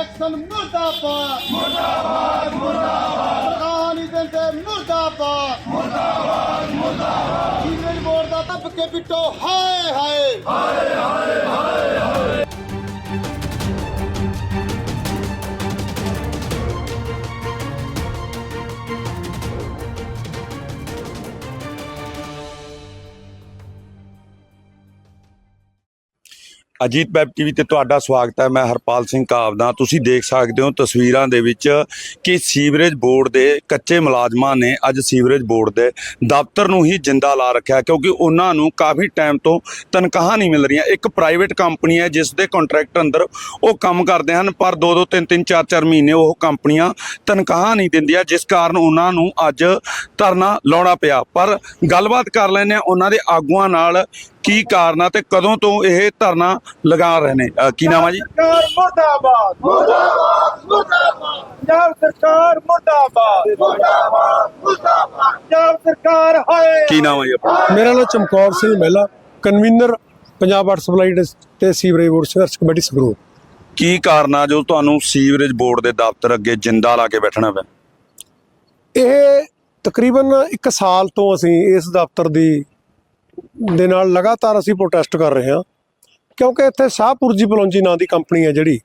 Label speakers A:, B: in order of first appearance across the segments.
A: Action ਮੁਰਦਾਬਾਦ। ਮੁਰਦਾਬਾਦ ਮੁਰਦਾਬਾਦ। ਕਾਨੀ ਦਿੰਦੇ ਮੁਰਦਾਬਾਦ। ਮੁਰਦਾਬਾਦ ਮੁਰਦਾਬਾਦ। ਸੀਵਰੇਜ ਬੋਰਡ ਦਾ ਦੱਬ ਕੇ ਪਿੱਟੋ ਹਾਏ ਹਾਏ।
B: ਅਜੀਤ ਵੈਬ ਟੀਵੀ ਤੇ ਤੁਹਾਡਾ ਸਵਾਗਤ ਹੈ, ਮੈਂ ਹਰਪਾਲ ਸਿੰਘ ਕਾਵਦਾ। ਤੁਸੀਂ ਦੇਖ ਸਕਦੇ ਹੋ ਤਸਵੀਰਾਂ ਦੇ ਵਿੱਚ ਕਿ ਸੀਵਰੇਜ ਬੋਰਡ ਦੇ ਕੱਚੇ ਮੁਲਾਜ਼ਮਾਂ ਨੇ ਅੱਜ ਸੀਵਰੇਜ ਬੋਰਡ ਦੇ ਦਫ਼ਤਰ ਨੂੰ ਹੀ ਜਿੰਦਾ ਲਾ ਰੱਖਿਆ ਕਿਉਂਕਿ ਉਹਨਾਂ ਨੂੰ ਕਾਫੀ ਟਾਈਮ ਤੋਂ ਤਨਖਾਹਾਂ ਨਹੀਂ ਮਿਲ ਰਹੀਆਂ। ਇੱਕ ਪ੍ਰਾਈਵੇਟ ਕੰਪਨੀ ਹੈ, ਜਿਸ ਦੇ ਕੰਟਰੈਕਟ ਅੰਦਰ ਉਹ ਕੰਮ ਕਰਦੇ ਹਨ, ਪਰ 2-2 3-3 4-4 ਮਹੀਨੇ ਉਹ ਕੰਪਨੀਆਂ ਤਨਖਾਹਾਂ ਨਹੀਂ ਦਿੰਦੀਆਂ, ਜਿਸ ਕਾਰਨ ਉਹਨਾਂ ਨੂੰ ਅੱਜ ਧਰਨਾ ਲਾਉਣਾ ਪਿਆ। ਪਰ ਗੱਲਬਾਤ ਕਰ ਲੈਂਦੇ ਹਾਂ, ਉਹਨਾਂ ਦੇ ਆਗੂਆਂ ਨਾਲ ਕੀ ਕਾਰਨ ਆ ਤੇ ਕਦੋਂ ਤੋਂ ਇਹ ਧਰਨਾ ਲਗਾ ਰਹੇ ਨੇ? ਅ, ਕੀ ਨਾਮ ਆ ਜੀ?
C: ਸਰਕਾਰ ਮੁਰਦਾਬਾਦ। ਮੁਰਦਾਬਾਦ ਮੁਰਦਾਬਾਦ। ਪੰਜਾਬ ਸਰਕਾਰ ਮੁਰਦਾਬਾਦ। ਮੁਰਦਾਬਾਦ ਮੁਰਦਾਬਾਦ। ਪੰਜਾਬ ਸਰਕਾਰ ਹਾਏ।
B: ਕੀ ਨਾਮ ਆ ਜੀ ਆਪਣਾ?
D: ਮੇਰਾ ਨਾਮ ਚਮਕੌਰ ਸਿੰਘ ਮਹਿਲਾ ਕਨਵੀਨਰ ਪੰਜਾਬ ਵਾਟਰ ਸਪਲਾਈ ਡਿਸ- ਤੇ ਸੀਵਰੇਜ ਬੋਰਡ ਸੰਘਰਸ਼ ਕਮੇਟੀ ਸੰਗਰੂਰ।
B: ਕੀ ਕਾਰਨ ਆ ਜੋ ਤੁਹਾਨੂੰ ਸੀਵਰੇਜ ਬੋਰਡ ਦੇ ਦਫ਼ਤਰ ਅੱਗੇ ਜਿੰਦਾ ਲਾ ਕੇ ਬੈਠਣਾ ਪਿਆ?
D: ਇਹ ਤਕਰੀਬਨ 1 ਸਾਲ ਤੋਂ ਅਸੀਂ ਇਸ ਦਫ਼ਤਰ ਦੀ ਦੇ ਨਾਲ ਲਗਾਤਾਰ ਅਸੀਂ ਪ੍ਰੋਟੈਸਟ ਕਰ ਰਹੇ ਹਾਂ। ਕਿਉਂਕਿ ਇੱਥੇ ਸ਼ਾਹਪੁਰਜੀ ਬਲੌਂਜੀ ਨਾਂ ਦੀ ਕੰਪਨੀ ਹੈ ਜਿਹੜੀ,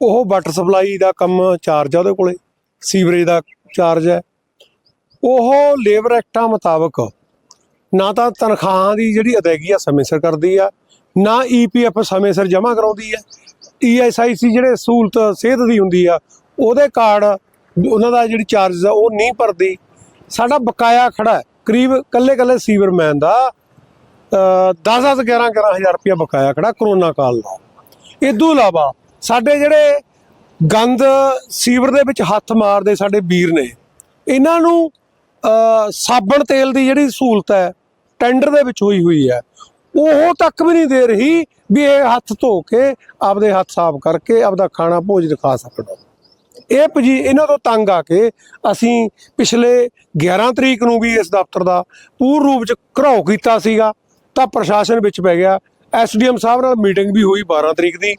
D: ਉਹ ਵਾਟਰ ਸਪਲਾਈ ਦਾ ਕੰਮ ਚਾਰਜ ਆ ਉਹਦੇ ਕੋਲੇ ਸੀਵਰੇਜ ਦਾ ਚਾਰਜ ਹੈ। ਉਹ ਲੇਬਰ ਐਕਟਾਂ ਮੁਤਾਬਕ ਨਾ ਤਾਂ ਤਨਖਾਹਾਂ ਦੀ ਜਿਹੜੀ ਅਦਾਇਗੀ ਆ ਸਮੇਂ ਸਿਰ ਕਰਦੀ ਆ, ਨਾ ਈਪੀਐਫ ਸਮੇਂ ਸਿਰ ਜਮ੍ਹਾਂ ਕਰਾਉਂਦੀ ਆ। ਈਐਸਆਈਸੀ ਜਿਹੜੇ ਸਹੂਲਤ, ਸਿਹਤ ਦੀ ਹੁੰਦੀ ਆ, ਉਹਦੇ ਕਾਰਡ, ਉਹਨਾਂ ਦਾ ਜਿਹੜੀ ਚਾਰਜ ਆ, ਉਹ ਨਹੀਂ ਭਰਦੀ। ਸਾਡਾ ਬਕਾਇਆ ਖੜਾ ਕਰੀਬ ਕੱਲੇ ਕੱਲੇ ਸੀਵਰਮੈਨ ਦਾ 10 10 11 11000 ਰੁਪਇਆ ਬਕਾਇਆ ਖੜਾ ਕਰੋਨਾ ਕਾਲ ਦਾ। ਇਦੋਂ ਇਲਾਵਾ ਸਾਡੇ ਜਿਹੜੇ ਗੰਦ ਸੀਵਰ ਦੇ ਵਿੱਚ ਹੱਥ ਮਾਰਦੇ ਸਾਡੇ ਵੀਰ ਨੇ, ਇਹਨਾਂ ਨੂੰ ਸਾਬਣ ਤੇਲ ਦੀ ਜਿਹੜੀ ਸਹੂਲਤ ਹੈ, ਟੈਂਡਰ ਦੇ ਵਿੱਚ ਹੋਈ ਹੋਈ ਹੈ, ਉਹ ਤੱਕ ਵੀ ਨਹੀਂ ਦੇ ਰਹੀ ਵੀ ਇਹ ਹੱਥ ਧੋ ਕੇ ਆਪਦੇ ਹੱਥ ਸਾਫ਼ ਕਰਕੇ ਆਪਦਾ ਖਾਣਾ ਭੋਜਨ ਖਾ ਸਕਣ। ਇਹ ਪਜੀ ਇਹਨਾਂ ਤੋਂ ਤੰਗ ਆ ਕੇ ਅਸੀਂ ਪਿਛਲੇ 11 ਤਰੀਕ ਨੂੰ ਵੀ ਇਸ ਦਫ਼ਤਰ ਦਾ ਪੂਰਨ ਰੂਪ ਚ ਘਰਾਓ ਕੀਤਾ ਸੀਗਾ। ਤਾਂ ਪ੍ਰਸ਼ਾਸਨ ਵਿੱਚ ਪੈ ਗਿਆ। ਐਸਡੀਐਮ ਸਾਹਿਬ ਨਾਲ ਮੀਟਿੰਗ ਵੀ ਹੋਈ 12 ਤਰੀਕ ਦੀ।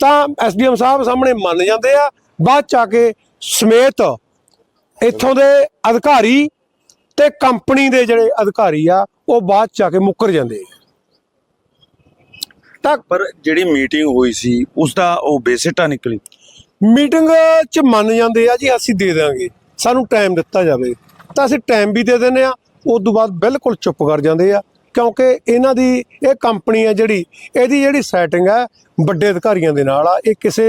D: ਤਾਂ ਐਸਡੀਐਮ ਸਾਹਿਬ ਸਾਹਮਣੇ ਮੰਨ ਜਾਂਦੇ ਆ ਬਾਅਦ ਚ ਆ ਕੇ ਸਮੇਤ ਇੱਥੋਂ ਦੇ ਅਧਿਕਾਰੀ ਤੇ ਕੰਪਨੀ ਦੇ ਜਿਹੜੇ ਅਧਿਕਾਰੀ ਆ ਉਹ ਬਾਅਦ ਚ ਆ ਕੇ ਮੁੱਕਰ ਜਾਂਦੇ ਆ। ਤਾਂ
B: ਪਰ ਜਿਹੜੀ ਮੀਟਿੰਗ ਹੋਈ ਸੀ ਉਸ ਦਾ ਉਹ ਬੇਸਿਟਾ ਨਿਕਲੀ?
D: ਮੀਟਿੰਗ ਚ ਮੰਨ ਜਾਂਦੇ ਆ ਜੀ ਅਸੀਂ ਦੇ ਦਾਂਗੇ ਸਾਨੂੰ ਟਾਈਮ ਦਿੱਤਾ ਜਾਵੇ। ਤਾਂ ਅਸੀਂ ਟਾਈਮ ਵੀ ਦੇ ਦਿੰਦੇ ਆ ਉਸ ਤੋਂ ਬਾਅਦ ਬਿਲਕੁਲ ਚੁੱਪ ਕਰ ਜਾਂਦੇ ਆ। ਕਿਉਂਕਿ ਇਹਨਾਂ ਦੀ ਇਹ ਕੰਪਨੀ ਹੈ ਜਿਹੜੀ ਇਹਦੀ ਜਿਹੜੀ ਸੈਟਿੰਗ ਹੈ ਵੱਡੇ ਅਧਿਕਾਰੀਆਂ ਦੇ ਨਾਲ ਆ ਇਹ ਕਿਸੇ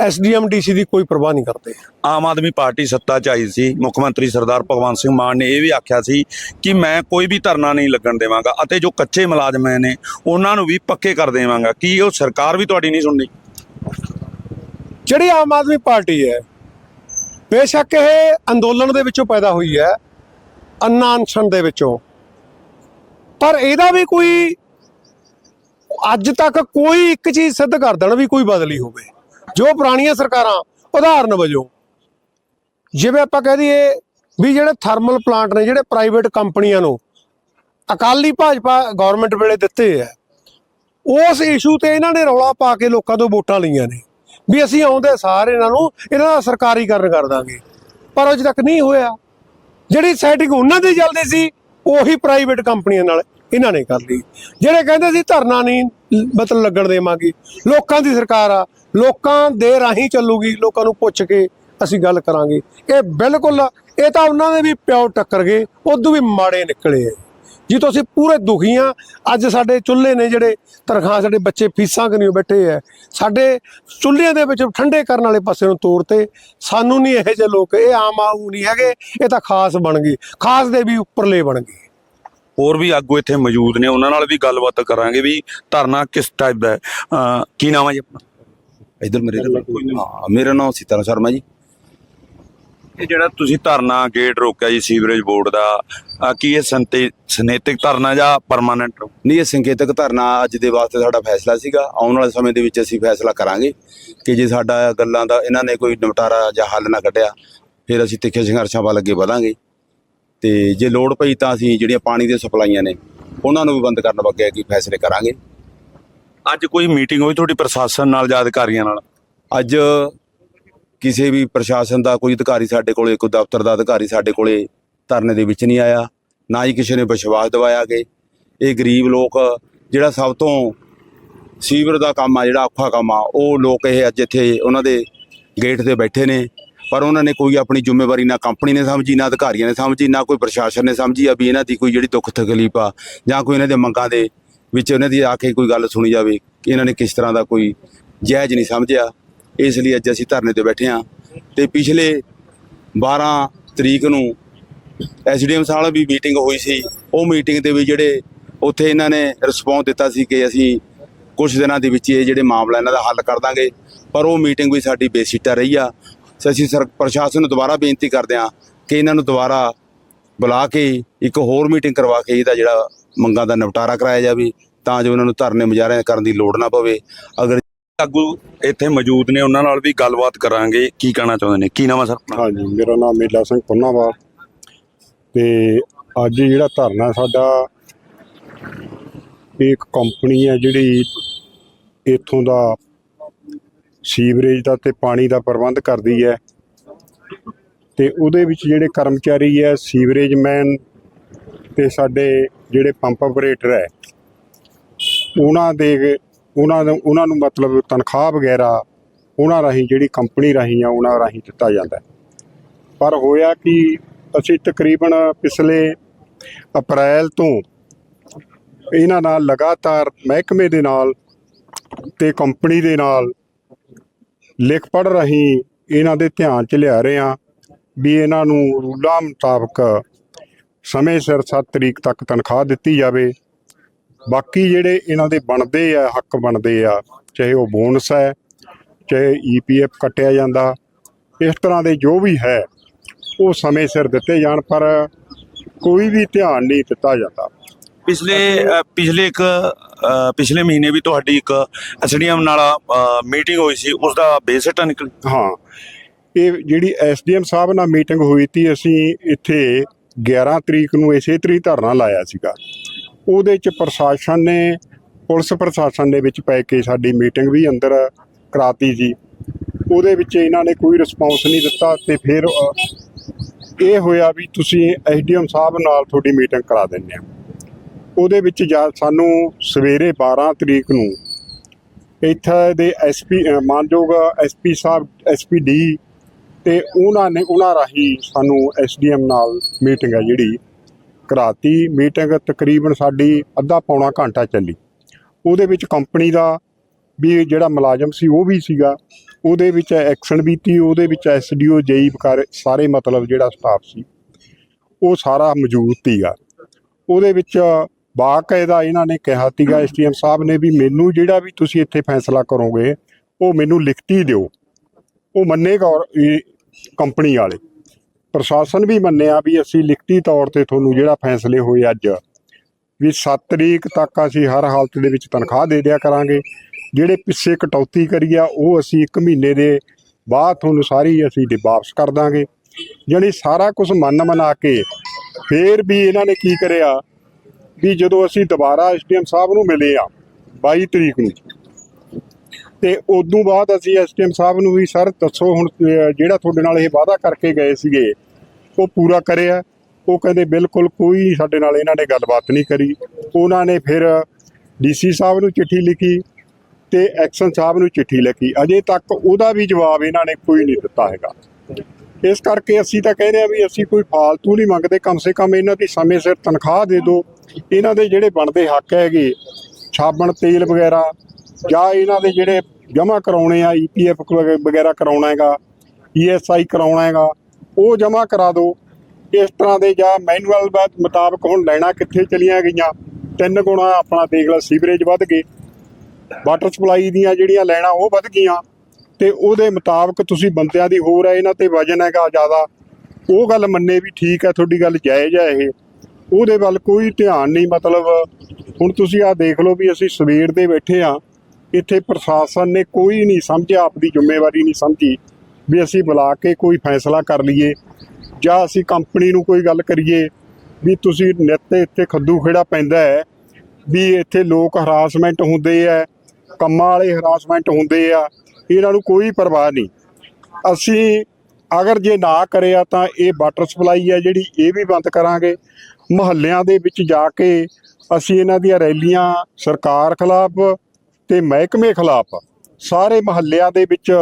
D: ਐਸਡੀਐਮ ਡੀਸੀ ਦੀ ਕੋਈ ਪਰਵਾਹ ਨਹੀਂ ਕਰਦੇ।
B: ਆਮ ਆਦਮੀ ਪਾਰਟੀ ਸੱਤਾ 'ਚ ਆਈ ਸੀ ਮੁੱਖ ਮੰਤਰੀ ਸਰਦਾਰ ਭਗਵੰਤ ਸਿੰਘ ਮਾਨ ਨੇ ਇਹ ਵੀ ਆਖਿਆ ਸੀ ਕਿ ਮੈਂ ਕੋਈ ਵੀ ਧਰਨਾ ਨਹੀਂ ਲੱਗਣ ਦੇਵਾਂਗਾ ਅਤੇ ਜੋ ਕੱਚੇ ਮੁਲਾਜ਼ਮ ਨੇ ਉਹਨਾਂ ਨੂੰ ਵੀ ਪੱਕੇ ਕਰ ਦੇਵਾਂਗਾ। ਕੀ ਉਹ ਸਰਕਾਰ ਵੀ ਤੁਹਾਡੀ ਨਹੀਂ ਸੁਣਨੀ?
D: ਜਿਹੜੀ ਆਮ ਆਦਮੀ ਪਾਰਟੀ ਹੈ ਬੇਸ਼ੱਕ ਇਹ ਅੰਦੋਲਨ ਦੇ ਵਿੱਚੋਂ ਪੈਦਾ ਹੋਈ ਹੈ ਅੰਨਾ ਅਨਸ਼ਨ ਦੇ ਵਿੱਚੋਂ। ਪਰ ਇਹਦਾ ਵੀ ਕੋਈ ਅੱਜ ਤੱਕ ਕੋਈ ਇੱਕ ਚੀਜ਼ ਸਿੱਧ ਕਰ ਦੇਣ ਵੀ ਕੋਈ ਬਦਲੀ ਹੋਵੇ। ਜੋ ਪੁਰਾਣੀਆਂ ਸਰਕਾਰਾਂ ਉਦਾਹਰਨ ਵਜੋਂ, ਜਿਵੇਂ ਆਪਾਂ ਕਹਿ ਦਈਏ ਵੀ ਜਿਹੜੇ ਥਰਮਲ ਪਲਾਂਟ ਨੇ, ਜਿਹੜੇ ਪ੍ਰਾਈਵੇਟ ਕੰਪਨੀਆਂ ਨੂੰ ਅਕਾਲੀ ਭਾਜਪਾ ਗਵਰਨਮੈਂਟ ਵੇਲੇ ਦਿੱਤੇ ਆ, ਉਸ ਇਸ਼ੂ ਤੇ ਇਹਨਾਂ ਨੇ ਰੌਲਾ ਪਾ ਕੇ ਲੋਕਾਂ ਤੋਂ ਵੋਟਾਂ ਲਈਆਂ ਨੇ। ਵੀ ਅਸੀਂ ਆਉਂਦੇ ਸਾਰ ਇਹਨਾਂ ਨੂੰ, ਇਹਨਾਂ ਦਾ ਸਰਕਾਰੀਕਰਨ ਕਰ ਦਾਂਗੇ। ਪਰ ਅਜੇ ਤੱਕ ਨਹੀਂ ਹੋਇਆ। ਜਿਹੜੀ ਸੈਟਿੰਗ ਉਹਨਾਂ ਦੀ ਚੱਲਦੀ ਸੀ ਉਹੀ ਪ੍ਰਾਈਵੇਟ ਕੰਪਨੀਆਂ ਨਾਲ ਇਹਨਾਂ ਨੇ ਕਰ ਲਈ। ਜਿਹੜੇ ਕਹਿੰਦੇ ਸੀ ਧਰਨਾ ਨਹੀਂ, ਮਤਲਬ ਲੱਗਣ ਦੇਵਾਂਗੇ। ਲੋਕਾਂ ਦੀ ਸਰਕਾਰ ਆ, ਲੋਕਾਂ ਦੇ ਰਾਹੀਂ ਚੱਲੂਗੀ, ਲੋਕਾਂ ਨੂੰ ਪੁੱਛ ਕੇ ਅਸੀਂ ਗੱਲ ਕਰਾਂਗੇ। ਇਹ ਬਿਲਕੁਲ, ਇਹ ਤਾਂ ਉਹਨਾਂ ਦੇ ਵੀ ਪਿਓ ਟੱਕਰ ਗਏ, ਉਦੋਂ ਵੀ ਮਾੜੇ ਨਿਕਲੇ ਆ। ਜੀ ਤੋਂ ਅਸੀਂ ਪੂਰੇ ਦੁਖੀ ਆ ਅੱਜ ਸਾਡੇ ਚੁੱਲ੍ਹੇ ਨੇ ਜਿਹੜੇ ਤਨਖਾਹ ਸਾਡੇ ਬੱਚੇ ਫੀਸਾਂ ਕਰੀਓ ਬੈਠੇ ਐ। ਸਾਡੇ ਚੁੱਲ੍ਹਿਆਂ ਦੇ ਵਿੱਚ ਠੰਡੇ ਕਰਨ ਵਾਲੇ ਪਾਸੇ ਨੂੰ ਤੋਰ ਤੇ ਸਾਨੂੰ ਨਹੀਂ ਇਹੋ ਜਿਹੇ ਲੋਕ ਇਹ ਆਮ ਆਊ ਨਹੀਂ ਹੈਗੇ ਇਹ ਤਾਂ ਖਾਸ ਬਣ ਗਏ। ਖਾਸ ਦੇ ਵੀ ਉੱਪਰਲੇ ਬਣ ਗਏ।
B: ਹੋਰ ਵੀ ਆਗੂ ਇੱਥੇ ਮੌਜੂਦ ਨੇ ਉਹਨਾਂ ਨਾਲ ਵੀ ਗੱਲਬਾਤ ਕਰਾਂਗੇ ਵੀ ਧਰਨਾ ਕਿਸ ਟਾਈਪ ਦਾ ਹੈ। ਕੀ ਨਾਮ ਹੈ ਜੀ ਆਪਣਾ?
E: ਇਧਰ ਮੇਰੇ ਹਾਂ ਮੇਰਾ ਨਾਮ ਸੀਤਾਰਾਮ ਸ਼ਰਮਾ ਜੀ।
B: ਇਹ ਜਿਹੜਾ ਤੁਸੀਂ ਧਰਨਾ ਗੇਟ ਰੋਕਿਆ ਜੀ ਸੀਵਰੇਜ ਬੋਰਡ ਦਾ ਕੀ ਇਹ ਸੰਤੇ ਸਨੇਤਿਕ ਧਰਨਾ ਜਾਂ ਪਰਮਾਨੈਂਟ
E: ਨਹੀਂ ਇਹ ਸੰਕੇਤਕ ਧਰਨਾ ਅੱਜ ਦੇ ਵਾਸਤੇ ਸਾਡਾ ਫੈਸਲਾ ਸੀਗਾ। ਆਉਣ ਵਾਲੇ ਸਮੇਂ ਦੇ ਵਿੱਚ ਅਸੀਂ ਫੈਸਲਾ ਕਰਾਂਗੇ ਕਿ ਜੇ ਸਾਡਾ ਗੱਲਾਂ ਦਾ ਇਹਨਾਂ ਨੇ ਕੋਈ ਨਿਪਟਾਰਾ ਜਾਂ ਹੱਲ ਨਾ ਕੱਢਿਆ ਫਿਰ ਅਸੀਂ ਤਿੱਖੇ ਸੰਘਰਸ਼ਾਂ ਵੱਲ ਅੱਗੇ ਵਧਾਂਗੇ। ਤੇ ਜੇ ਲੋੜ ਪਈ ਤਾਂ ਅਸੀਂ ਜਿਹੜੀਆਂ ਪਾਣੀ ਦੀਆਂ ਸਪਲਾਈਆਂ ਨੇ ਉਹਨਾਂ ਨੂੰ ਵੀ ਬੰਦ ਕਰਨ ਵੱਗੇ ਕੀ ਫੈਸਲੇ ਕਰਾਂਗੇ।
B: ਅੱਜ ਕੋਈ ਮੀਟਿੰਗ ਹੋਈ ਤੁਹਾਡੀ ਪ੍ਰਸ਼ਾਸਨ ਨਾਲ ਜਾਂ ਅਧਿਕਾਰੀਆਂ ਨਾਲ?
E: ਅੱਜ ਕਿਸੇ ਵੀ ਪ੍ਰਸ਼ਾਸਨ ਦਾ ਕੋਈ ਅਧਿਕਾਰੀ ਸਾਡੇ ਕੋਲੇ, ਕੋਈ ਦਫ਼ਤਰ ਦਾ ਅਧਿਕਾਰੀ ਸਾਡੇ ਕੋਲੇ ਧਰਨੇ ਦੇ ਵਿੱਚ ਨਹੀਂ ਆਇਆ, ਨਾ ਹੀ ਕਿਸੇ ਨੇ ਵਿਸ਼ਵਾਸ ਦਿਵਾਇਆ ਕਿ ਇਹ ਗਰੀਬ ਲੋਕ ਜਿਹੜਾ ਸਭ ਤੋਂ ਸੀਵਰ ਦਾ ਕੰਮ ਆ, ਜਿਹੜਾ ਔਖਾ ਕੰਮ ਆ, ਉਹ ਲੋਕ ਇਹ ਅੱਜ ਇੱਥੇ ਉਹਨਾਂ ਦੇ ਗੇਟ ਤੇ ਬੈਠੇ ਨੇ, ਪਰ ਉਹਨਾਂ ਨੇ ਕੋਈ ਆਪਣੀ ਜ਼ਿੰਮੇਵਾਰੀ ਨਾ ਕੰਪਨੀ ਨੇ ਸਮਝੀ, ਨਾ ਅਧਿਕਾਰੀਆਂ ਨੇ ਸਮਝੀ, ਨਾ ਕੋਈ ਪ੍ਰਸ਼ਾਸਨ ਨੇ ਸਮਝੀ ਆ ਵੀ ਇਹਨਾਂ ਦੀ ਕੋਈ ਜਿਹੜੀ ਦੁੱਖ ਤਕਲੀਫ ਆ ਜਾਂ ਕੋਈ ਇਹਨਾਂ ਦੇ ਮੰਗਾਂ ਦੇ ਵਿੱਚ ਉਹਨਾਂ ਦੀ ਆ ਕੇ ਕੋਈ ਗੱਲ ਸੁਣੀ ਜਾਵੇ ਕਿ ਇਹਨਾਂ ਨੇ ਕਿਸ ਤਰ੍ਹਾਂ ਦਾ ਕੋਈ ਜਾਇਜ਼ ਨਹੀਂ ਸਮਝਿਆ। ਇਸ ਲਈ ਅੱਜ ਅਸੀਂ ਧਰਨੇ ਤੇ ਬੈਠੇ ਹਾਂ ਤੇ ਪਿਛਲੇ 12 ਤਰੀਕ ਨੂੰ ਐਸਡੀਐਮ ਸਾਹਿਬ ਨਾਲ ਵੀ ਮੀਟਿੰਗ ਹੋਈ ਸੀ। ਉਹ ਮੀਟਿੰਗ ਦੇ ਵੀ ਜਿਹੜੇ ਉੱਥੇ ਇਹਨਾਂ ਨੇ ਰਿਸਪੌਂਸ ਦਿੱਤਾ ਸੀ ਕਿ ਅਸੀਂ ਕੁਝ ਦਿਨਾਂ ਦੇ ਵਿੱਚ ਇਹ ਜਿਹੜੇ ਮਾਮਲਾ ਇਹਨਾਂ ਦਾ ਹੱਲ ਕਰ ਦਾਂਗੇ। ਪਰ ਉਹ ਮੀਟਿੰਗ ਵੀ ਸਾਡੀ ਬੇਸਿੱਟਾ ਰਹੀ ਆ। ਅਸੀਂ ਸਰ ਪ੍ਰਸ਼ਾਸਨ ਨੂੰ ਦੁਬਾਰਾ ਬੇਨਤੀ ਕਰਦੇ ਹਾਂ ਕਿ ਇਹਨਾਂ ਨੂੰ ਦੁਬਾਰਾ ਬੁਲਾ ਕੇ ਇੱਕ ਹੋਰ ਮੀਟਿੰਗ ਕਰਵਾ ਕੇ ਇਹਦਾ ਜਿਹੜਾ ਮੰਗਾਂ ਦਾ ਨਿਪਟਾਰਾ ਕਰਾਇਆ ਜਾਵੇ ਤਾਂ ਜੋ ਉਹਨਾਂ ਨੂੰ ਧਰਨੇ ਮੁਜ਼ਾਹਰੇ ਕਰਨ ਦੀ ਲੋੜ ਨਾ ਪਵੇ। ਅਗਰ
B: ਆਗੂ ਇੱਥੇ ਮੌਜੂਦ ਨੇ, ਉਹਨਾਂ ਨਾਲ ਵੀ ਗੱਲਬਾਤ ਕਰਾਂਗੇ। ਕੀ ਕਹਿਣਾ ਚਾਹੁੰਦੇ ਨੇ? ਕੀ ਨਾਮ ਹੈ ਸਰ
F: ਹਾਂਜੀ, ਮੇਰਾ ਨਾਮ ਮੇਲਾ ਸਿੰਘ ਪੁੰਨਾਵਾਲ। ਤੇ ਅੱਜ ਜਿਹੜਾ ਧਰਨਾ ਸਾਡਾ ਇੱਕ ਕੰਪਨੀ ਹੈ ਜਿਹੜੀ ਇੱਥੋਂ ਦਾ ਸੀਵਰੇਜ ਦਾ ਤੇ ਪਾਣੀ ਦਾ ਪ੍ਰਬੰਧ ਕਰਦੀ ਹੈ। ਤੇ ਉਹਦੇ ਵਿੱਚ ਜਿਹੜੇ ਕਰਮਚਾਰੀ ਹੈ, ਸੀਵਰੇਜ ਮੈਨ ਤੇ ਸਾਡੇ ਜਿਹੜੇ ਪੰਪ ਆਪਰੇਟਰ ਹੈ, ਉਹਨਾਂ ਦੇ ਉਹਨਾਂ ਨੂੰ ਉਹਨਾਂ ਨੂੰ ਮਤਲਬ ਤਨਖਾਹ ਵਗੈਰਾ ਉਹਨਾਂ ਰਾਹੀਂ ਜਿਹੜੀ ਕੰਪਨੀ ਰਾਹੀਂ ਆ, ਉਹਨਾਂ ਰਾਹੀਂ ਦਿੱਤਾ ਜਾਂਦਾ ਪਰ ਹੋਇਆ ਕਿ ਅਸੀਂ ਤਕਰੀਬਨ ਪਿਛਲੇ ਅਪ੍ਰੈਲ ਤੋਂ ਇਹਨਾਂ ਨਾਲ ਲਗਾਤਾਰ ਮਹਿਕਮੇ ਦੇ ਨਾਲ ਤੇ ਕੰਪਨੀ ਦੇ ਨਾਲ ਲਿਖ ਪੜ ਰਹੀ ਇਹਨਾਂ ਦੇ ਧਿਆਨ ਚ ਲਿਆ ਰਹੇ ਹਾਂ ਵੀ ਇਹਨਾਂ ਨੂੰ ਰੂਲਾਂ ਮੁਤਾਬਕ ਸਮੇਂ ਸਿਰ 7 ਤਰੀਕ ਤੱਕ ਤਨਖਾਹ ਦਿੱਤੀ ਜਾਵੇ। ਬਾਕੀ ਜਿਹੜੇ ਇਹਨਾਂ ਦੇ ਬਣਦੇ ਆ ਹੱਕ ਬਣਦੇ ਆ ਚਾਹੇ ਉਹ ਬੋਨਸ ਹੈ ਚਾਹੇ ਈਪੀਐਫ ਕੱਟਿਆ ਜਾਂਦਾ ਇਸ ਤਰ੍ਹਾਂ ਦੇ ਜੋ ਵੀ ਹੈ ਉਹ ਸਮੇਂ ਸਿਰ ਦਿੱਤੇ ਜਾਣ ਪਰ ਕੋਈ ਵੀ ਧਿਆਨ ਨਹੀਂ ਦਿੱਤਾ ਜਾਂਦਾ।
B: ਪਿਛਲੇ ਪਿਛਲੇ ਇੱਕ ਪਿਛਲੇ ਮਹੀਨੇ ਵੀ ਤੁਹਾਡੀ ਇੱਕ ਐਸਡੀਐਮ ਨਾਲ ਮੀਟਿੰਗ ਹੋਈ ਸੀ ਉਸ ਦਾ ਬੇਸਿਟਾ ਨਿਕਲ
F: ਹਾਂ ਇਹ ਜਿਹੜੀ ਐਸਡੀਐਮ ਸਾਹਿਬ ਨਾਲ ਮੀਟਿੰਗ ਹੋਈ ਤੀ ਅਸੀਂ ਇੱਥੇ 11 ਤਰੀਕ ਨੂੰ ਇਸੇ ਤਰੀਕ ਧਰਨਾ ਲਾਇਆ ਸੀਗਾ। ਉਹਦੇ ਚ ਪ੍ਰਸ਼ਾਸਨ ਨੇ, ਪੁਲਿਸ ਪ੍ਰਸ਼ਾਸਨ ਦੇ ਵਿੱਚ ਪੈ ਕੇ ਸਾਡੀ ਮੀਟਿੰਗ ਵੀ ਅੰਦਰ ਕਰਾਤੀ ਸੀ ਉਹਦੇ ਵਿੱਚ ਇਹਨਾਂ ਨੇ ਕੋਈ ਰਿਸਪੌਂਸ ਨਹੀਂ ਦਿੱਤਾ ਤੇ ਫਿਰ ਇਹ ਹੋਇਆ ਵੀ ਤੁਸੀਂ ਐਸਡੀਐਮ ਸਾਹਿਬ ਨਾਲ ਤੁਹਾਡੀ ਮੀਟਿੰਗ ਕਰਾ ਦਿੰਦੇ ਆ। ਉਹਦੇ ਵਿੱਚ ਜਾ ਸਾਨੂੰ ਸਵੇਰੇ 12 ਤਰੀਕ ਨੂੰ ਇੱਥੇ ਦੇ ਐਸਪੀ ਮਾਨਯੋਗ ਐਸਪੀ ਸਾਹਿਬ ਐਸਪੀ ਡੀ ਤੇ ਉਹਨਾਂ ਨੇ, ਉਹਨਾਂ ਰਾਹੀਂ ਸਾਨੂੰ ਐਸਡੀਐਮ ਨਾਲ ਮੀਟਿੰਗ ਹੈ ਜਿਹੜੀ ਕਰਾਤੀ ਮੀਟਿੰਗ ਤਕਰੀਬਨ ਸਾਡੀ ਅੱਧਾ ਪੌਣਾ ਘੰਟਾ ਚੱਲੀ। ਉਹਦੇ ਵਿੱਚ ਕੰਪਨੀ ਦਾ ਵੀ ਜਿਹੜਾ ਮੁਲਾਜ਼ਮ ਸੀ, ਉਹ ਵੀ ਸੀਗਾ। ਉਹਦੇ ਵਿੱਚ ਐਕਸ਼ਨ ਵੀ ਤੀ ਉਹਦੇ ਵਿੱਚ ਐਸਡੀਓ ਜੇਈ ਵਗੈਰਾ ਸਾਰੇ ਮਤਲਬ ਜਿਹੜਾ ਸਟਾਫ ਸੀ, ਉਹ ਸਾਰਾ ਮੌਜੂਦ ਸੀਗਾ। ਉਹਦੇ ਵਿੱਚ ਬਾਕਾਇਦਾ ਇਹਨਾਂ ਨੇ ਕਿਹਾ ਸੀਗਾ ਐਸਡੀਐਮ ਸਾਹਿਬ ਨੇ ਵੀ ਮੈਨੂੰ ਜਿਹੜਾ ਵੀ ਤੁਸੀਂ ਇੱਥੇ ਫੈਸਲਾ ਕਰੋਗੇ, ਉਹ ਮੈਨੂੰ ਲਿਖਤੀ ਦਿਓ। ਉਹ ਮੰਨੇਗਾ ਔਰ ਕੰਪਨੀ ਵਾਲੇ। ਪ੍ਰਸ਼ਾਸਨ ਵੀ ਮੰਨਿਆ ਵੀ ਅਸੀਂ ਲਿਖਤੀ ਤੌਰ ਤੇ ਤੁਹਾਨੂੰ ਜਿਹੜਾ ਫੈਸਲੇ ਹੋਏ ਅੱਜ, ਵੀ 7 ਤਰੀਕ ਤੱਕ ਅਸੀਂ ਹਰ ਹਾਲਤ ਦੇ ਵਿੱਚ ਤਨਖਾਹ ਦੇ ਦਿਆ ਕਰਾਂਗੇ। ਜਿਹੜੇ ਪਿੱਛੇ ਕਟੌਤੀ ਕਰੀ ਆ, ਉਹ ਅਸੀਂ 1 ਮਹੀਨੇ ਦੇ ਬਾਅਦ ਤੁਹਾਨੂੰ ਸਾਰੀ ਅਸੀਂ ਦੇ ਵਾਪਸ ਕਰ ਦਾਂਗੇ। ਜਾਣੀ ਸਾਰਾ ਕੁਝ ਮੰਨ ਮਨਾ ਕੇ ਫੇਰ ਵੀ ਇਹਨਾਂ ਨੇ ਕੀ ਕਰਿਆ, ਵੀ ਜਦੋਂ ਅਸੀਂ ਦੁਬਾਰਾ ਐਸਡੀਐਮ ਸਾਹਿਬ ਨੂੰ ਮਿਲੇ ਆ 22 ਤਰੀਕ ਨੂੰ, ਤੇ ਉਦੋਂ ਬਾਅਦ ਅਸੀਂ ਐਸਡੀਐਮ ਸਾਹਿਬ ਨੂੰ ਵੀ, ਸਰ, ਦੱਸੋ ਹੁਣ, ਜਿਹੜਾ ਤੁਹਾਡੇ ਨਾਲ ਇਹ ਵਾਅਦਾ ਕਰਕੇ ਗਏ ਸੀਗੇ ਉਹ ਪੂਰਾ ਕਰਿਆ। ਉਹ ਕਹਿੰਦੇ ਬਿਲਕੁਲ ਕੋਈ ਸਾਡੇ ਨਾਲ ਇਹਨਾਂ ਨੇ ਗੱਲਬਾਤ ਨਹੀਂ ਕਰੀ। ਉਹਨਾਂ ਨੇ ਫਿਰ ਡੀਸੀ ਸਾਹਿਬ ਨੂੰ ਚਿੱਠੀ ਲਿਖੀ ਤੇ ਐਕਸ਼ਨ ਸਾਹਿਬ ਨੂੰ ਚਿੱਠੀ ਲਿਖੀ। ਅਜੇ ਤੱਕ ਉਹਦਾ ਵੀ ਜਵਾਬ ਇਹਨਾਂ ਨੇ ਕੋਈ ਨਹੀਂ ਦਿੱਤਾ ਹੈਗਾ। ਇਸ ਕਰਕੇ ਅਸੀਂ ਤਾਂ ਕਹਿ ਰਹੇ ਆ ਵੀ ਅਸੀਂ ਕੋਈ ਫਾਲਤੂ ਨਹੀਂ ਮੰਗਦੇ। ਕਮ ਸੇ ਕਮ ਇਹਨਾਂ ਦੀ ਸਮੇਂ ਸਿਰ ਤਨਖਾਹ ਦੇ ਦਿਓ। ਇਹਨਾਂ ਦੇ ਜਿਹੜੇ ਬਣਦੇ ਹੱਕ ਹੈਗੇ, ਸਾਬਣ, ਤੇਲ ਵਗੈਰਾ, ਜਾਂ ਇਹਨਾਂ ਦੇ ਜਿਹੜੇ ਜਮ੍ਹਾਂ ਕਰਾਉਣੇ ਆ ਈਪੀਐਫ ਵਗੈਰਾ ਕਰਾਉਣਾ ਹੈਗਾ ਈਐਸਆਈ ਕਰਾਉਣਾ ਹੈਗਾ ਉਹ ਜਮ੍ਹਾਂ ਕਰਾ ਦਿਓ। ਇਸ ਤਰ੍ਹਾਂ ਦੇ ਜਾਂ ਮੈਨੂਅਲ ਮੁਤਾਬਕ ਹੁਣ ਲੈਣਾ ਕਿੱਥੇ ਚਲੀਆਂ ਗਈਆਂ, ਤਿੰਨ ਗੁਣਾ ਆਪਣਾ ਦੇਖ ਲਾ ਸੀਵਰੇਜ ਵੱਧ ਗਏ। ਵਾਟਰ ਸਪਲਾਈ ਦੀਆਂ ਜਿਹੜੀਆਂ ਲੈਣਾ ਉਹ ਵੱਧ ਗਈਆਂ ਤੇ ਉਹਦੇ ਮੁਤਾਬਕ ਤੁਸੀਂ ਬੰਦਿਆਂ ਦੀ ਹੋਰ ਹੈ ਇਹਨਾਂ ਤੇ ਵਜਨ ਹੈਗਾ ਜ਼ਿਆਦਾ। ਉਹ ਗੱਲ ਮੰਨੇ ਵੀ ਠੀਕ ਹੈ, ਤੁਹਾਡੀ ਗੱਲ ਜਾਇਜ਼ ਹੈ ਇਹ। ਉਹਦੇ ਵੱਲ ਕੋਈ ਧਿਆਨ ਨਹੀਂ, ਮਤਲਬ ਹੁਣ ਤੁਸੀਂ ਆਹ ਦੇਖ ਲਓ ਵੀ ਅਸੀਂ ਸਵੇਰ ਦੇ ਬੈਠੇ ਆ ਇੱਥੇ ਪ੍ਰਸ਼ਾਸਨ ਨੇ ਕੋਈ ਨਹੀਂ ਸਮਝਿਆ, ਆਪਦੀ ਜ਼ਿੰਮੇਵਾਰੀ ਨਹੀਂ ਸਮਝੀ। ਵੀ ਅਸੀਂ ਬੁਲਾ ਕੇ ਕੋਈ ਫੈਸਲਾ ਕਰ ਲਈਏ ਜਾਂ ਅਸੀਂ ਕੰਪਨੀ ਨੂੰ ਕੋਈ ਗੱਲ ਕਰੀਏ ਵੀ ਤੁਸੀਂ ਨਿੱਤ ਇੱਥੇ ਖੱਦੂ ਖੇੜਾ ਪੈਂਦਾ ਹੈ ਵੀ ਇੱਥੇ ਲੋਕ ਹਰਾਸਮੈਂਟ ਹੁੰਦੇ ਆ, ਕੰਮਾਂ ਵਾਲੇ ਹਰਾਸਮੈਂਟ ਹੁੰਦੇ ਆ, ਇਹਨਾਂ ਨੂੰ ਕੋਈ ਪਰਵਾਹ ਨਹੀਂ। ਅਸੀਂ ਅਗਰ ਜੇ ਨਾ ਕਰਿਆ ਤਾਂ ਇਹ ਵਾਟਰ ਸਪਲਾਈ ਆ ਜਿਹੜੀ ਇਹ ਵੀ ਬੰਦ ਕਰਾਂਗੇ। ਮੁਹੱਲਿਆਂ ਦੇ ਵਿੱਚ ਜਾ ਕੇ ਅਸੀਂ ਇਹਨਾਂ ਦੀਆਂ ਰੈਲੀਆਂ ਸਰਕਾਰ ਖਿਲਾਫ ਤੇ ਮਹਿਕਮੇ ਖਿਲਾਫ ਸਾਰੇ ਮੁਹੱਲਿਆਂ ਦੇ ਵਿੱਚ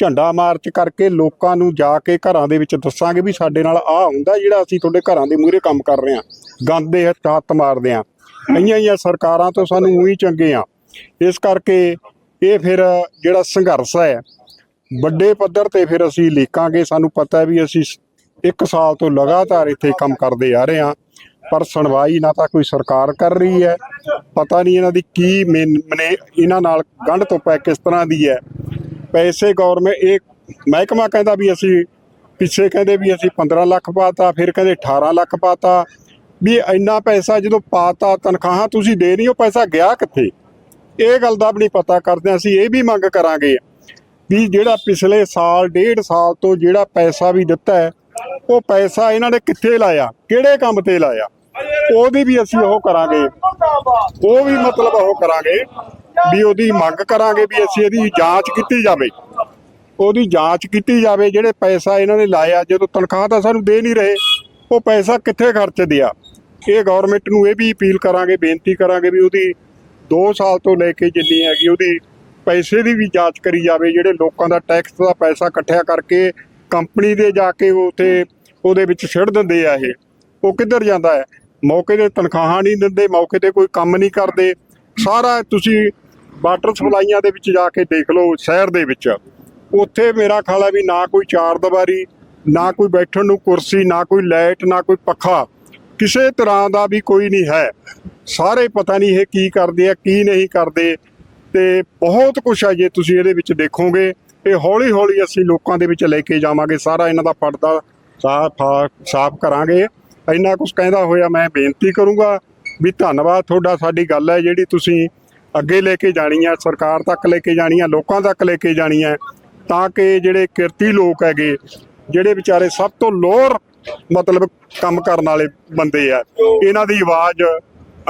F: ਝੰਡਾ ਮਾਰਚ ਕਰਕੇ ਲੋਕਾਂ ਨੂੰ ਜਾ ਕੇ ਘਰਾਂ ਦੇ ਵਿੱਚ ਦੱਸਾਂਗੇ ਵੀ ਸਾਡੇ ਨਾਲ ਆਹ ਹੁੰਦਾ ਜਿਹੜਾ ਅਸੀਂ ਤੁਹਾਡੇ ਘਰਾਂ ਦੇ ਮੂਹਰੇ ਕੰਮ ਕਰ ਰਹੇ ਹਾਂ। ਗੰਦੇ ਹੱਥ ਹੱਥ ਮਾਰਦੇ ਹਾਂ। ਕਈਆਂ ਹੀ ਸਰਕਾਰਾਂ ਤੋਂ ਸਾਨੂੰ ਉਹੀ ਚੰਗੇ ਆ। ਇਸ ਕਰਕੇ ਇਹ ਫਿਰ ਜਿਹੜਾ ਸੰਘਰਸ਼ ਹੈ, ਵੱਡੇ ਪੱਧਰ ਤੇ ਫਿਰ ਅਸੀਂ ਲੀਕਾਂਗੇ। ਸਾਨੂੰ ਪਤਾ ਹੈ ਵੀ ਅਸੀਂ ਇੱਕ ਸਾਲ ਤੋਂ ਲਗਾਤਾਰ ਇੱਥੇ ਕੰਮ ਕਰਦੇ ਆ ਰਹੇ ਹਾਂ। ਪਰ ਸੁਣਵਾਈ ਨਾ ਤਾਂ ਕੋਈ ਸਰਕਾਰ ਕਰ ਰਹੀ ਹੈ। ਪਤਾ ਨਹੀਂ ਇਹਨਾਂ ਦੀ ਕੀ ਮੇਨ- ਮਨੇ, ਇਹਨਾਂ ਨਾਲ ਗੰਢ ਤੋਂ ਪੈ ਕਿਸ ਤਰ੍ਹਾਂ ਦੀ ਹੈ। ਪੈਸੇ ਗੌਰਮੈਂਟ ਇਹ ਮਹਿਕਮਾ ਕਹਿੰਦਾ ਵੀ ਅਸੀਂ ਪਿੱਛੇ ਕਹਿੰਦੇ ਵੀ ਅਸੀਂ 15 ਲੱਖ ਪਾਤਾ, ਫਿਰ ਕਹਿੰਦੇ 18 ਲੱਖ ਪਾਤਾ। ਵੀ ਇੰਨਾ ਪੈਸਾ ਜਦੋਂ ਪਾਤਾ, ਤਨਖਾਹਾਂ ਤੁਸੀਂ ਦੇ ਨਹੀਂ ਉਹ ਪੈਸਾ ਗਿਆ ਕਿੱਥੇ? ਇਹ ਗੱਲ ਦਾ ਵੀ ਨਹੀਂ ਪਤਾ ਕਰਦੇ ਅਸੀਂ ਇਹ ਵੀ ਮੰਗ ਕਰਾਂਗੇ ਵੀ ਜਿਹੜਾ ਪਿਛਲੇ ਸਾਲ, ਡੇਢ ਸਾਲ ਤੋਂ ਜਿਹੜਾ ਪੈਸਾ ਵੀ ਦਿੱਤਾ ਹੈ, ਉਹ ਪੈਸਾ ਇਹਨਾਂ ਨੇ ਕਿੱਥੇ ਲਾਇਆ? ਕਿਹੜੇ ਕੰਮ ਤੇ ਲਾਇਆ? ਉਹਦੀ ਵੀ ਅਸੀਂ ਉਹ ਕਰਾਂਗੇ। ਉਹ ਵੀ ਮਤਲਬ ਉਹ ਕਰਾਂਗੇ ਵੀ ਉਹਦੀ ਮੰਗ ਕਰਾਂਗੇ ਵੀ ਅਸੀਂ ਇਹਦੀ ਜਾਂਚ ਕੀਤੀ ਜਾਵੇ। ਉਹਦੀ ਜਾਂਚ ਕੀਤੀ ਜਾਵੇ, ਜਿਹੜੇ ਪੈਸਾ ਇਹਨਾਂ ਨੇ ਲਾਇਆ, ਜਦੋਂ ਤਨਖਾਹ ਤਾਂ ਸਾਨੂੰ ਦੇ ਨਹੀਂ ਰਹੇ, ਉਹ ਪੈਸਾ ਕਿੱਥੇ ਖਰਚਦੇ ਆ? ਇਹ ਗਵਰਨਮੈਂਟ ਨੂੰ ਇਹ ਵੀ ਅਪੀਲ ਕਰਾਂਗੇ, ਬੇਨਤੀ ਕਰਾਂਗੇ ਵੀ ਉਹਦੀ 2 ਸਾਲ ਤੋਂ ਲੈ ਕੇ ਜਿੰਨੀ ਹੈਗੀ ਉਹਦੀ ਪੈਸੇ ਦੀ ਵੀ ਜਾਂਚ ਕਰੀ ਜਾਵੇ, ਜਿਹੜੇ ਲੋਕਾਂ ਦਾ ਟੈਕਸ ਦਾ ਪੈਸਾ ਇਕੱਠਿਆ ਕਰਕੇ ਕੰਪਨੀ ਦੇ ਜਾ ਕੇ ਉਥੇ ਉਹਦੇ ਵਿੱਚ ਛਿੜ ਦਿੰਦੇ ਆ ਇਹ। ਉਹ ਕਿੱਧਰ ਜਾਂਦਾ ਹੈ? ਮੌਕੇ ਤੇ ਤਨਖਾਹਾਂ ਨਹੀਂ ਦਿੰਦੇ, ਮੌਕੇ ਤੇ ਕੋਈ ਕੰਮ ਨਹੀਂ ਕਰਦੇ। ਸਾਰਾ ਤੁਸੀਂ ਵਾਟਰ ਸਪਲਾਈਆਂ ਦੇ ਵਿੱਚ ਜਾ ਕੇ ਦੇਖ ਲਓ, ਸ਼ਹਿਰ ਦੇ ਵਿੱਚ। ਉੱਥੇ ਮੇਰਾ ਖਿਆਲ ਹੈ ਵੀ ਨਾ ਕੋਈ ਚਾਰ ਦੀਵਾਰੀ, ਨਾ ਕੋਈ ਬੈਠਣ ਨੂੰ ਕੁਰਸੀ, ਨਾ ਕੋਈ ਲਾਈਟ, ਨਾ ਕੋਈ ਪੱਖਾ, ਕਿਸੇ ਤਰ੍ਹਾਂ ਦਾ ਵੀ ਕੋਈ ਨਹੀਂ ਹੈ। ਸਾਰੇ ਪਤਾ ਨਹੀਂ ਇਹ ਕੀ ਕਰਦੇ ਆ, ਕੀ ਨਹੀਂ ਕਰਦੇ। ਤੇ ਬਹੁਤ ਕੁਝ ਹੈ ਜੇ ਤੁਸੀਂ ਇਹਦੇ ਵਿੱਚ ਦੇਖੋਗੇ, ਇਹ ਹੌਲੀ ਹੌਲੀ ਅਸੀਂ ਲੋਕਾਂ ਦੇ ਵਿੱਚ ਲੈ ਕੇ ਜਾਵਾਂਗੇ, ਸਾਰਾ ਇਹਨਾਂ ਦਾ ਪਰਦਾ ਸਾਫ਼ ਕਰਾਂਗੇ। ਇੰਨਾ ਕੁਝ ਕਹਿੰਦਾ ਹੋਇਆ ਮੈਂ ਬੇਨਤੀ ਕਰੂੰਗਾ ਵੀ ਧੰਨਵਾਦ ਤੁਹਾਡਾ, ਸਾਡੀ ਗੱਲ ਹੈ ਜਿਹੜੀ ਤੁਸੀਂ ਅੱਗੇ ਲੈ ਕੇ ਜਾਣੀ ਹੈ, ਸਰਕਾਰ ਤੱਕ ਲੈ ਕੇ ਜਾਣੀ ਹੈ, ਲੋਕਾਂ ਤੱਕ ਲੈ ਕੇ ਜਾਣੀ ਹੈ, ਤਾਂ ਕਿ ਜਿਹੜੇ ਕਿਰਤੀ ਲੋਕ ਹੈਗੇ, ਜਿਹੜੇ ਵਿਚਾਰੇ ਸਭ ਤੋਂ ਲੋਅਰ ਮਤਲਬ ਕੰਮ ਕਰਨ ਵਾਲੇ ਬੰਦੇ ਆ, ਇਹਨਾਂ ਦੀ ਆਵਾਜ਼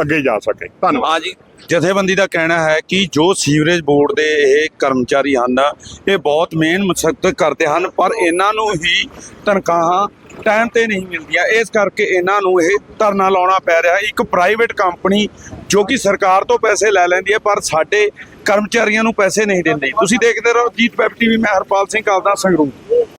F: ਅੱਗੇ ਜਾ ਸਕੇ। ਧੰਨਵਾਦ।
B: ਜੀ। ਜਥੇਬੰਦੀ ਦਾ ਕਹਿਣਾ ਹੈ ਕਿ ਜੋ ਸੀਵਰੇਜ ਬੋਰਡ ਦੇ ਇਹ ਕਰਮਚਾਰੀ ਹਨ, ਇਹ ਬਹੁਤ ਮਿਹਨਤ ਮਸ਼ੱਕਤ ਕਰਦੇ ਹਨ, ਪਰ ਇਹਨਾਂ ਨੂੰ ਹੀ ਤਨਖਾਹਾਂ ਟਾਈਮ ਤੇ ਨਹੀਂ ਮਿਲਦੀਆਂ। ਇਸ ਕਰਕੇ ਇਹਨਾਂ ਨੂੰ ਇਹ ਧਰਨਾ ਲਾਉਣਾ ਪੈ ਰਿਹਾ। ਇੱਕ ਪ੍ਰਾਈਵੇਟ ਕੰਪਨੀ ਜੋ ਕਿ ਸਰਕਾਰ ਤੋਂ ਪੈਸੇ ਲੈ ਲੈਂਦੀ ਹੈ, ਪਰ ਸਾਡੇ ਕਰਮਚਾਰੀਆਂ ਨੂੰ ਪੈਸੇ ਨਹੀਂ ਦਿੰਦੀ। ਤੁਸੀਂ ਦੇਖਦੇ ਰਹੋ, ਜੀਤ ਵੈਬ ਟੀਵੀ, ਮੈਂ ਹਰਪਾਲ ਸਿੰਘ, ਆਪਦਾ ਸੰਗਰੂਰ।